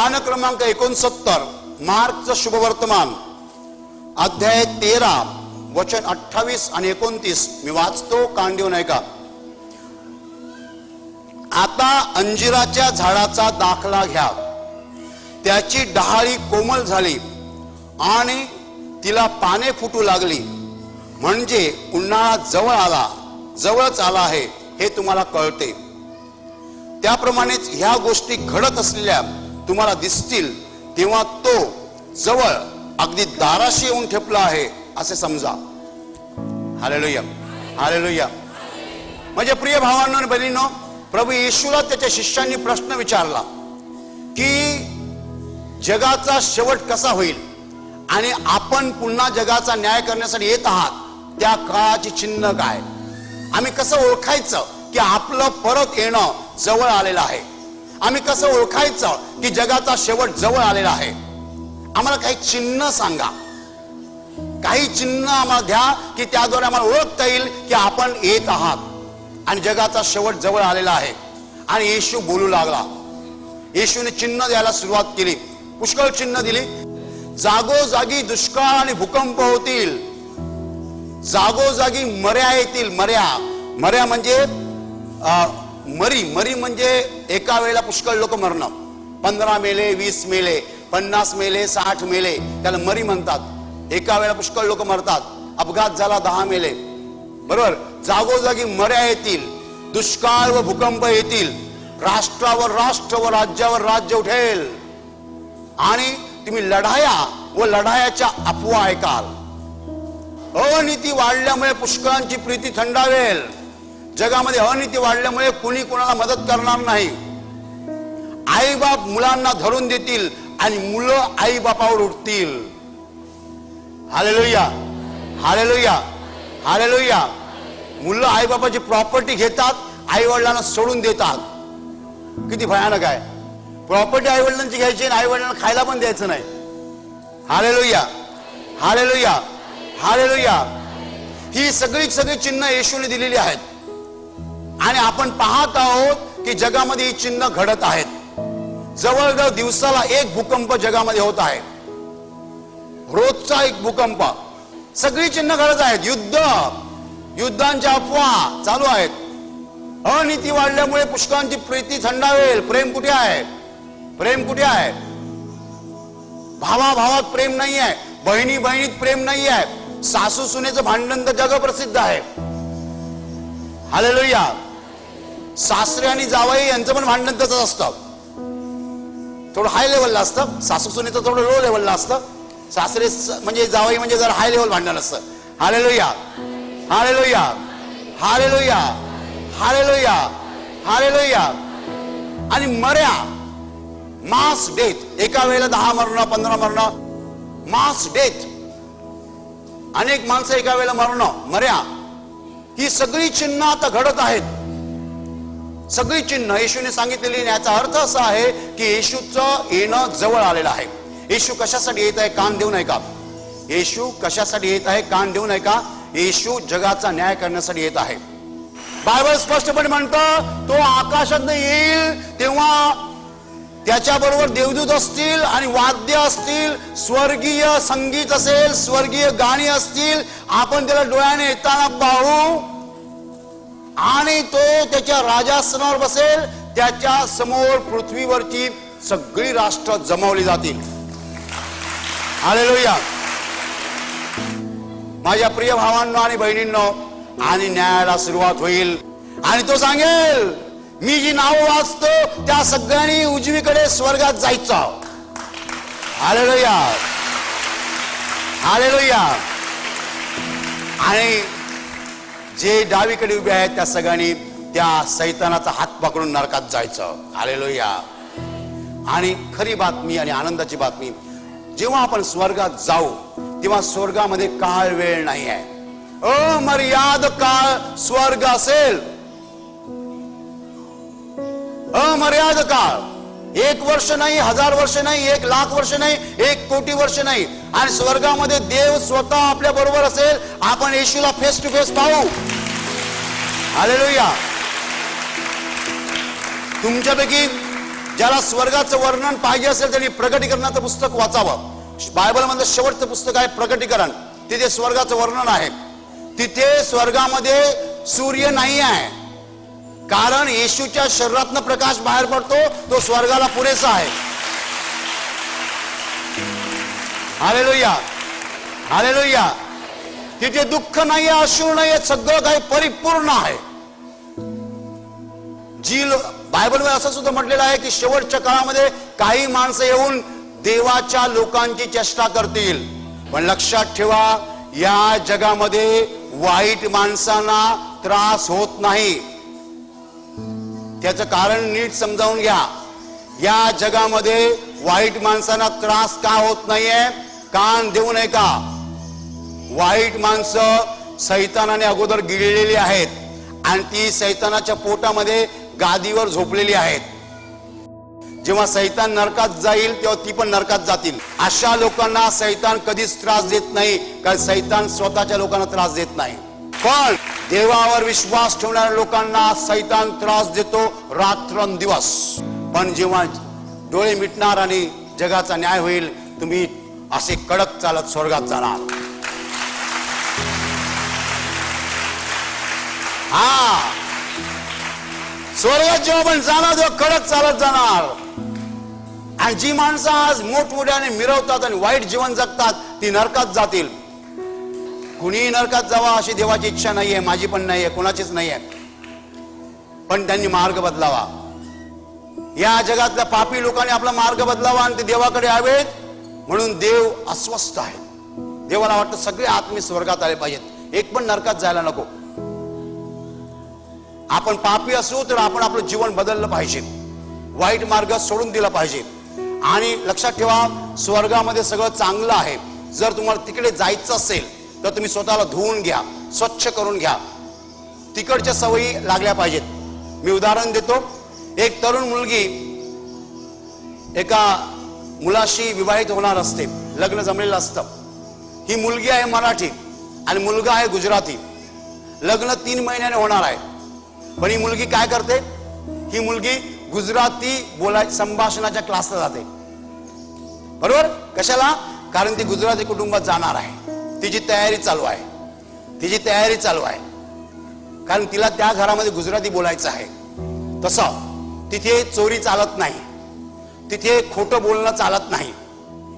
पान क्रमांक एकोणसत्तर मार्कचं शुभवर्तमान. अध्याय तेरा वचन अठ्ठावीस आणि एकोणतीस मी वाचतो कान नाही का आता अंजिराच्या झाडाचा दाखला घ्या. त्याची डहाळी कोमल झाली आणि तिला पाने फुटू लागली. म्हणजे उन्हाळा जवळ आला जवळच आला आहे हे तुम्हाला कळते. त्याप्रमाणेच ह्या गोष्टी घडत असलेल्या तुम्हाला दिसतील तेव्हा तो जवळ अगदी दाराशी येऊन ठेपला आहे असे समजा. हालेलुया. हालेलुया. म्हणजे प्रिय भावांनो आणि बहिणींनो प्रभू येशूला त्याच्या शिष्यांनी प्रश्न विचारला की जगाचा शेवट कसा होईल? आणि आपण पुन्हा जगाचा न्याय करण्यासाठी येत आहात त्या काळाची चिन्ह काय? आम्ही कसं ओळखायचं की आपलं परत येणं जवळ आलेलं आहे? आम्ही कसं ओळखायचं की जगाचा शेवट जवळ आलेला आहे? आम्हाला काही चिन्ह सांगा. काही चिन्ह आम्हाला द्या की त्याद्वारे आम्हाला ओळखता येईल की आपण येत आहात आणि जगाचा शेवट जवळ आलेला आहे. आणि येशू बोलू लागला. येशूने चिन्ह द्यायला सुरुवात केली. पुष्कळ चिन्ह दिली. जागोजागी दुष्काळ आणि भूकंप होतील. जागोजागी मर्या येतील. मर्या. मर्या म्हणजे अं, मरी मरी म्हणजे एका वेळेला पुष्कळ लोक मरणं पंधरा मेले वीस मेले पन्नास मेले साठ मेले त्याला मरी म्हणतात. एका वेळेला पुष्कळ लोक मरतात. अपघात झाला दहा मेले. बरोबर? जागोजागी मर्या येतील. दुष्काळ व भूकंप येतील. राष्ट्रावर राष्ट्र व राज्यावर राज्य उठेल. आणि तुम्ही लढाया व लढायाच्या अफवा ऐकाल. अनिती वाढल्यामुळे पुष्कळांची प्रीती थंडावेल. जगामध्ये अनिती वाढल्यामुळे कुणी कुणाला मदत करणार नाही. आई बाप मुलांना धरून देतील आणि मुलं आई बापावर उठतील. हालेलुया. हालेलुया. हालेलुया. मुलं आई बापाची प्रॉपर्टी घेतात आई वडिलांना सोडून देतात. किती भयानक आहे. प्रॉपर्टी आई वडिलांची घ्यायची आणि आई वडिलांना खायला पण द्यायचं नाही. हालेलुया. हालेलुया. हालेलुया. ही सगळी सगळी चिन्ह येशूने दिलेली आहेत. आणि आपण पाहत आहोत की जगामध्ये ही चिन्ह घडत आहेत. जवळजवळ दिवसाला एक भूकंप जगामध्ये होत आहे. रोजचा एक भूकंप. सगळी चिन्ह घडत आहेत. युद्ध युद्धांच्या अफवा चालू आहेत. अनिती वाढल्यामुळे पुष्कळांची प्रीती थंडावेल. प्रेम कुठे आहे? प्रेम कुठे आहे? भावा भावात प्रेम नाही आहे. बहिणी बहिणीत प्रेम नाही आहे. सासू सुनेचं भांडण तर जग प्रसिद्ध आहे. हालेलुया. सासरे आणि जावई यांचं पण भांडण तसंच असतं. थोडं हाय लेवलला असतं. सासू सुनेचं थोडं लो लेवलला असतं. सासरे म्हणजे जावई म्हणजे जर हाय लेवल भांडण असतं. हालेलुया हाले लोया हाले लोया आणि मर्या मास डेथ एका वेळेला दहा मरणं पंधरा मरणं. मास डेथ अनेक माणसं एका वेळेला मरणं. मर्या ही सगळी चिन्ह आता घडत आहेत. सगळी चिन्ह येशूने सांगितलेली याचा अर्थ असा आहे की येशूचं येणं जवळ आलेलं आहे. येशू कशासाठी येत आहे? कान देऊ नये का? येशू कशासाठी येत आहे? कान देऊ नये का? येशू जगाचा न्याय करण्यासाठी येत आहे. बायबल स्पष्टपणे म्हणतं तो आकाशात येईल तेव्हा त्याच्याबरोबर देवदूत असतील आणि वाद्य असतील स्वर्गीय संगीत असेल स्वर्गीय गाणी असतील आपण त्याला डोळ्याने येताना पाहू. आणि तो त्याच्या राजासनावर बसेल त्याच्यासमोर पृथ्वीवरची सगळी राष्ट्र जमवली जातील. हालेलुया. माझ्या प्रिय भावांनो आणि बहिणींनो आणि न्यायाला सुरुवात होईल. आणि तो सांगेल मी जी नाव वाचतो त्या सगळ्यांनी उजवीकडे स्वर्गात जायचं. आले हालेलुया. आणि जे डावीकडे उभे आहेत त्या सगळ्यांनी त्या सैतानाचा हात पकडून नरकात जायचं. आलेलो या आणि खरी बातमी आणि आनंदाची बातमी जेव्हा आपण स्वर्गात जाऊ तेव्हा स्वर्गामध्ये काळ वेळ नाही आहे. अमर्याद काळ स्वर्ग असेल. अमर्याद काळ. एक वर्ष नाही हजार वर्ष नाही एक लाख वर्ष नाही एक कोटी वर्ष नाही. आणि स्वर्गामध्ये देव स्वतः आपल्या बरोबर असेल आपण येशूला फेस टू फेस पाहू. आले तुमच्यापैकी ज्याला स्वर्गाचं वर्णन पाहिजे असेल त्यांनी प्रगटीकरणाचं पुस्तक वाचावं. बायबलमधलं शेवटचं पुस्तक आहे प्रगटीकरण. तिथे स्वर्गाचं वर्णन आहे. तिथे स्वर्गामध्ये सूर्य नाही आहे. कारण येशूच्या शरीरातनं प्रकाश बाहेर पडतो तो स्वर्गाला पुरेसा आहे. हालेलुया. हालेलुया. तिथे दुःख नाहीये अश्रू नाहीये सगळं काही परिपूर्ण आहे. जी बायबलमध्ये असं सुद्धा म्हटलेलं आहे की शेवटच्या काळामध्ये काही माणसं येऊन देवाच्या लोकांची चेष्टा करतील. पण लक्षात ठेवा या जगामध्ये वाईट माणसांना त्रास होत नाही. त्याचं कारण नीट समजावून घ्या. या जगामध्ये वाईट माणसांना त्रास का होत नाहीये? कान देऊ नये का? वाईट माणसं सैतानाने अगोदर गिळलेली आहेत आणि ती सैतानाच्या पोटामध्ये गादीवर झोपलेली आहेत. जेव्हा सैतान नरकात जाईल तेव्हा ती पण नरकात जातील. अशा लोकांना सैतान कधीच त्रास देत नाही कारण सैतान स्वतःच्या लोकांना त्रास देत नाही. पण देवावर विश्वास ठेवणाऱ्या लोकांना सैतान त्रास देतो रात्रंदिवस पण जेव्हा डोळे मिटणार आणि जगाचा न्याय होईल तुम्ही असे कडक चालत स्वर्गात जाणार. हा. स्वर्गात जेव्हा आपण जाणार तेव्हा कडक चालत जाणार. आणि जी माणसं आज मोठमोठ्याने मिरवतात आणि वाईट जीवन जगतात ती नरकात जातील. कुणीही नरकात जावा अशी देवाची इच्छा नाहीये माझी पण नाहीये कोणाचीच नाहीये. पण त्यांनी मार्ग बदलावा. या जगातल्या पापी लोकांनी आपला मार्ग बदलावा आणि ते देवाकडे यावेत म्हणून देव अस्वस्थ आहे. देवाला वाटतं सगळे आत्मी स्वर्गात आले पाहिजेत. एक पण नरकात जायला नको. आपण पापी असू तर आपण आपलं जीवन बदललं पाहिजे. वाईट मार्ग सोडून दिला पाहिजे. आणि लक्षात ठेवा स्वर्गामध्ये सगळं चांगलं आहे. जर तुम्हाला तिकडे जायचं असेल तर तुम्ही स्वतःला धुवून घ्या स्वच्छ करून घ्या. तिकडच्या सवयी लागल्या पाहिजेत. मी उदाहरण देतो. एक तरुण मुलगी एका मुलाशी विवाहित होणार असते. लग्न जमलेलं असतं. ही मुलगी आहे मराठी आणि मुलगा आहे गुजराती. लग्न तीन महिन्याने होणार आहे. पण ही मुलगी काय करते? ही मुलगी गुजराती बोलाय संभाषणाच्या क्लासला जाते. बरोबर? कशाला? कारण ती गुजराती कुटुंबात जाणार आहे. तिची तयारी चालू आहे. तिची तयारी चालू आहे. कारण तिला त्या घरामध्ये गुजराती बोलायचं आहे. तसं तिथे चोरी चालत नाही. तिथे खोटं बोलणं चालत नाही.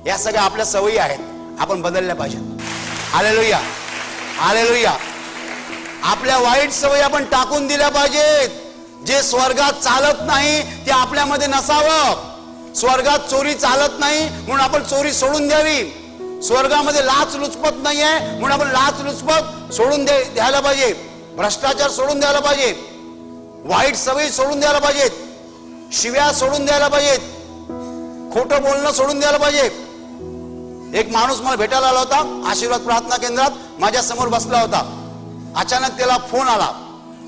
या सगळ्या आपल्या सवयी आहेत. आपण बदलल्या पाहिजेत. आलेलुया आलेलुया आपल्या वाईट सवयी आपण टाकून दिल्या पाहिजेत. जे स्वर्गात चालत नाही ते आपल्यामध्ये नसावं. स्वर्गात चोरी चालत नाही म्हणून आपण चोरी सोडून द्यावी. स्वर्गामध्ये लाच लुचपत नाहीये म्हणून आपण लाच लुचपत सोडून दे द्यायला पाहिजे. भ्रष्टाचार सोडून द्यायला पाहिजे. वाईट सवयी सोडून द्यायला पाहिजेत. शिव्या सोडून द्यायला पाहिजेत. खोटं बोलणं सोडून द्यायला पाहिजे एक माणूस मला भेटायला आला होता आशीर्वाद प्रार्थना केंद्रात माझ्यासमोर बसला होता. अचानक त्याला फोन आला.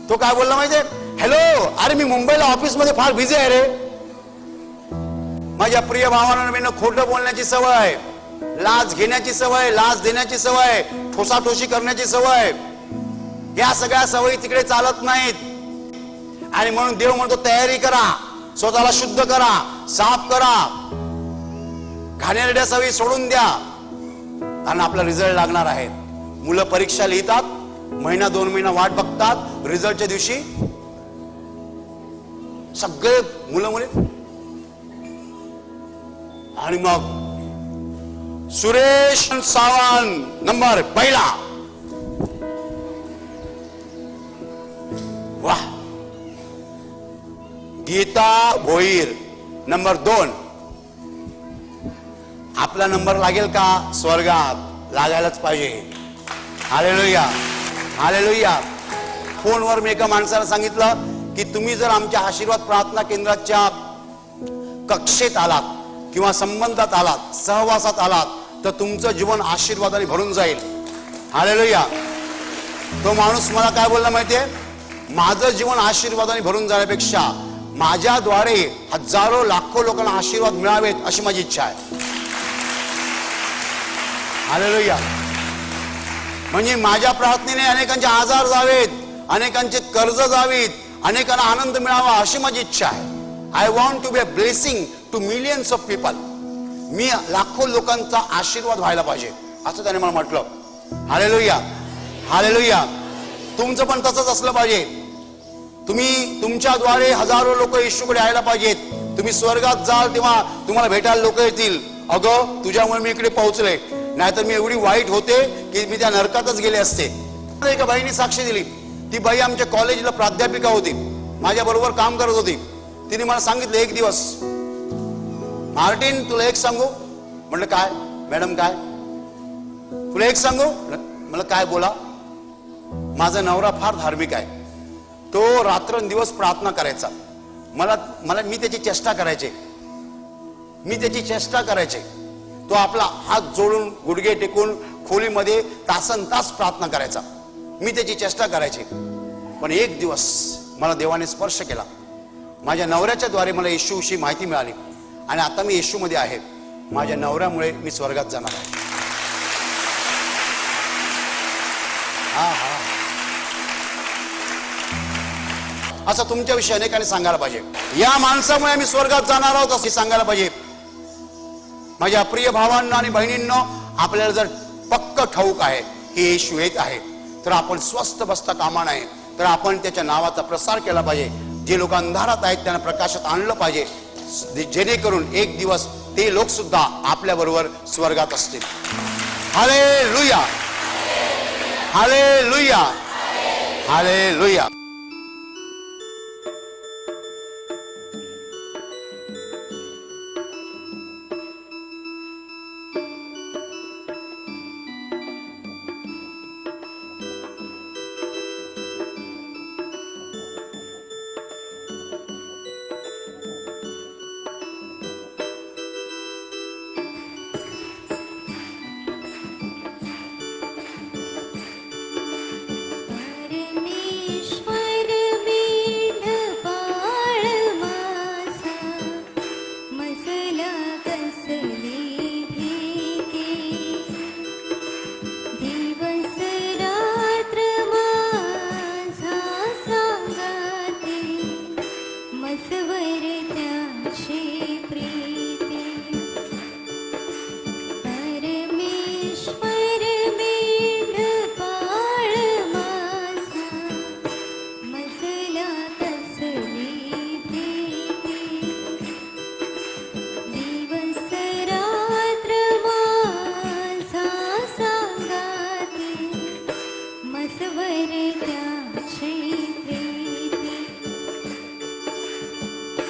तो काय बोलला माहितीये? हॅलो अरे मी मुंबईला ऑफिसमध्ये फार बिझी आहे रे. माझ्या प्रिय भावांना खोटं बोलण्याची सवय आहे. लाच घेण्याची सवय लाच देण्याची सवय ठोसाठोशी करण्याची सवय. या सगळ्या सवयी तिकडे चालत नाहीत. आणि म्हणून देव म्हणतो तयारी करा स्वतःला शुद्ध करा साफ करा. घाणेरड्या सवयी सोडून द्या. कारण आपला रिझल्ट लागणार आहे. मुलं परीक्षा लिहितात महिना दोन महिना वाट बघतात रिझल्टच्या दिवशी सगळे मुलं मुले आणि मग सुरेश सावंत नंबर पहिला. वा गीता भोईर नंबर दोन. आपला नंबर लागेल का? स्वर्गात लागायलाच पाहिजे. हालेलुया. हालेलुया. फोनवर मी एका माणसाला सांगितलं की तुम्ही जर आमच्या आशीर्वाद प्रार्थना केंद्राच्या कक्षेत आलात किंवा संबंधात आलात सहवासात आलात तर तुमचं जीवन आशीर्वादाने भरून जाईल. हालेलुया तो माणूस मला काय बोलला माहितीये? माझं जीवन आशीर्वादाने भरून जाण्यापेक्षा माझ्याद्वारे हजारो लाखो लोकांना आशीर्वाद मिळावेत अशी माझी इच्छा आहे. हालेलुया म्हणजे माझ्या प्रार्थनेने अनेकांचे आजार जावेत अनेकांचे कर्ज जावीत अनेकांना आनंद मिळावा अशी माझी इच्छा आहे. I want to be a blessing to millions of people मी लाखो लोकांचा आशीर्वाद व्हायला पाहिजे असं त्याने मला म्हटलं. हालेलुया हालेलुया तुमचं पण तसंच असलं पाहिजे. तुम्ही तुमच्याद्वारे हजारो लोक येशूकडे यायला पाहिजेत. तुम्ही स्वर्गात जाल तेव्हा तुम्हाला भेटायला लोक येतील. अगं तुझ्यामुळे मी इकडे पोहोचले. नाहीतर मी एवढी वाईट होते की मी त्या नरकातच गेले असते. एका बाईने साक्ष दिली. ती बाई आमच्या कॉलेजला प्राध्यापिका होती. माझ्या बरोबर काम करत होती. तिने मला सांगितलं एक दिवस मार्टिन तुला एक सांगू? म्हणलं काय? मॅडम काय? तुला एक सांगू? मला काय बोला? माझा नवरा फार धार्मिक आहे. तो रात्रंदिवस प्रार्थना करायचा. मला मला मी त्याची चेष्टा करायचे. मी त्याची चेष्टा करायचे. तो आपला हात जोडून गुडघे टेकून खोलीमध्ये तासन तास प्रार्थना करायचा. मी त्याची चेष्टा करायचे. पण एक दिवस मला देवाने स्पर्श केला. माझ्या नवऱ्याच्या द्वारे मला येशूविषयी माहिती मिळाली. आणि आता मी येशूमध्ये आहे. माझ्या नवऱ्यामुळे मी स्वर्गात जाणार आहे. हा हा. असं तुमच्याविषयी अनेकांनी सांगायला पाहिजे. या माणसामुळे मी स्वर्गात जाणार आहोत असं सांगायला पाहिजे. माझ्या प्रिय भावांना आणि बहिणींना आपल्याला जर पक्क ठाऊक आहे की येशू येत आहे तर आपण स्वस्त बसता कामा नाही तर आपण त्याच्या नावाचा प्रसार केला पाहिजे. जे लोक अंधारात आहेत त्यांना प्रकाशात आणलं पाहिजे. जेणेकरून एक दिवस ते लोक सुद्धा आपल्या बरोबर स्वर्गात असतील. हाले लुया हाले लुया हाले लुया